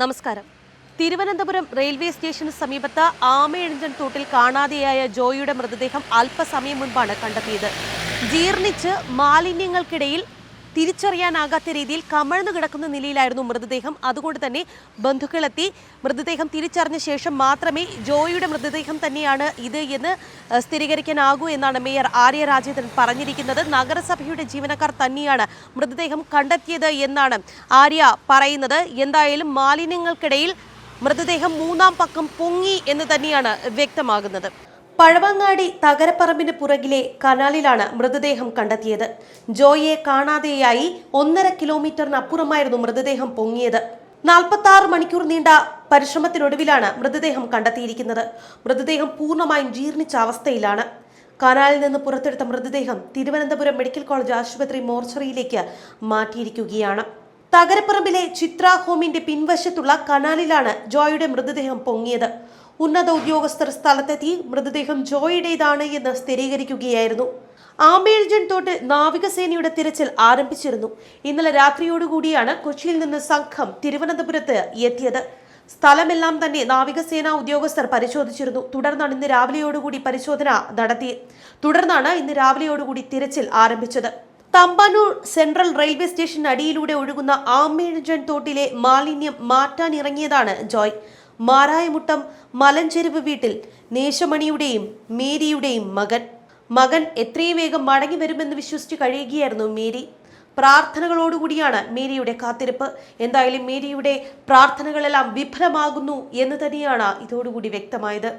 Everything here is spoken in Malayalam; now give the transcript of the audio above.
നമസ്കാരം. തിരുവനന്തപുരം റെയിൽവേ സ്റ്റേഷന് സമീപത്ത് ആമയെഴുഞ്ചൻ തോട്ടിൽ കാണാതെയായ ജോയിയുടെ മൃതദേഹം അല്പസമയം മുൻപാണ് കണ്ടെത്തിയത്. ജീർണിച്ച് മാലിന്യങ്ങൾക്കിടയിൽ തിരിച്ചറിയാനാകാത്ത രീതിയിൽ കമഴ്ന്നു കിടക്കുന്ന നിലയിലായിരുന്നു മൃതദേഹം. അതുകൊണ്ട് തന്നെ ബന്ധുക്കളെത്തി മൃതദേഹം തിരിച്ചറിഞ്ഞ ശേഷം മാത്രമേ ജോയിയുടെ മൃതദേഹം തന്നെയാണ് ഇത് എന്ന് സ്ഥിരീകരിക്കാനാകൂ എന്നാണ് മേയർ ആര്യ രാജേന്ദ്രൻ പറഞ്ഞിരിക്കുന്നത്. നഗരസഭയുടെ ജീവനക്കാർ തന്നെയാണ് മൃതദേഹം കണ്ടെത്തിയത് എന്നാണ് ആര്യ പറയുന്നത്. എന്തായാലും മാലിന്യങ്ങൾക്കിടയിൽ മൃതദേഹം മൂന്നാം പക്കം പൊങ്ങി എന്ന് തന്നെയാണ് വ്യക്തമാകുന്നത്. പഴവങ്ങാടി തകരപ്പറമ്പിന് പുറകിലെ കനാലിലാണ് മൃതദേഹം കണ്ടെത്തിയത്. ജോയിയെ കാണാതെയായി ഒന്നര കിലോമീറ്ററിനപ്പുറമായിരുന്നു മൃതദേഹം പൊങ്ങിയത്. നാൽപ്പത്തി ആറ് മണിക്കൂർ നീണ്ട പരിശ്രമത്തിനൊടുവിലാണ് മൃതദേഹം കണ്ടെത്തിയിരിക്കുന്നത്. മൃതദേഹം പൂർണമായും ജീർണിച്ച അവസ്ഥയിലാണ്. കനാലിൽ നിന്ന് പുറത്തെടുത്ത മൃതദേഹം തിരുവനന്തപുരം മെഡിക്കൽ കോളേജ് ആശുപത്രി മോർച്ചറിയിലേക്ക് മാറ്റിയിരിക്കുകയാണ്. തകരപ്പറമ്പിലെ ചിത്ര ഹോമിന്റെ പിൻവശത്തുള്ള കനാലിലാണ് ജോയുടെ മൃതദേഹം പൊങ്ങിയത്. ഉന്നത ഉദ്യോഗസ്ഥർ സ്ഥലത്തെത്തി മൃതദേഹം ജോയുടേതാണ് എന്ന് സ്ഥിരീകരിക്കുകയായിരുന്നു. ആംബേഴ്ജൻ തോട്ട് നാവികസേനയുടെ തിരച്ചിൽ ആരംഭിച്ചിരുന്നു. ഇന്നലെ രാത്രിയോടുകൂടിയാണ് കൊച്ചിയിൽ നിന്ന് സംഘം തിരുവനന്തപുരത്ത് എത്തിയത്. സ്ഥലമെല്ലാം തന്നെ നാവികസേന ഉദ്യോഗസ്ഥർ പരിശോധിച്ചിരുന്നു. തുടർന്നാണ് ഇന്ന് രാവിലെയോടുകൂടി പരിശോധന നടത്തി തുടർന്നാണ് ഇന്ന് രാവിലെയോടുകൂടി തിരച്ചിൽ ആരംഭിച്ചത്. തമ്പാനൂർ സെൻട്രൽ റെയിൽവേ സ്റ്റേഷൻ അടിയിലൂടെ ഒഴുകുന്ന ആമേഴഞ്ചൻ തോട്ടിലെ മാലിന്യം മാറ്റാനിറങ്ങിയതാണ് ജോയ്. മാരായമുട്ടം മലഞ്ചെരുവ് വീട്ടിൽ നേശമണിയുടെയും മേരിയുടെയും മകൻ. മകൻ എത്രയും വേഗം മടങ്ങി വരുമെന്ന് വിശ്വസിച്ച് കഴിയുകയായിരുന്നു മേരി. പ്രാർത്ഥനകളോടുകൂടിയാണ് മേരിയുടെ കാത്തിരിപ്പ്. എന്തായാലും മേരിയുടെ പ്രാർത്ഥനകളെല്ലാം വിഫലമാകുന്നു എന്ന് തന്നെയാണ് ഇതോടുകൂടി വ്യക്തമായത്.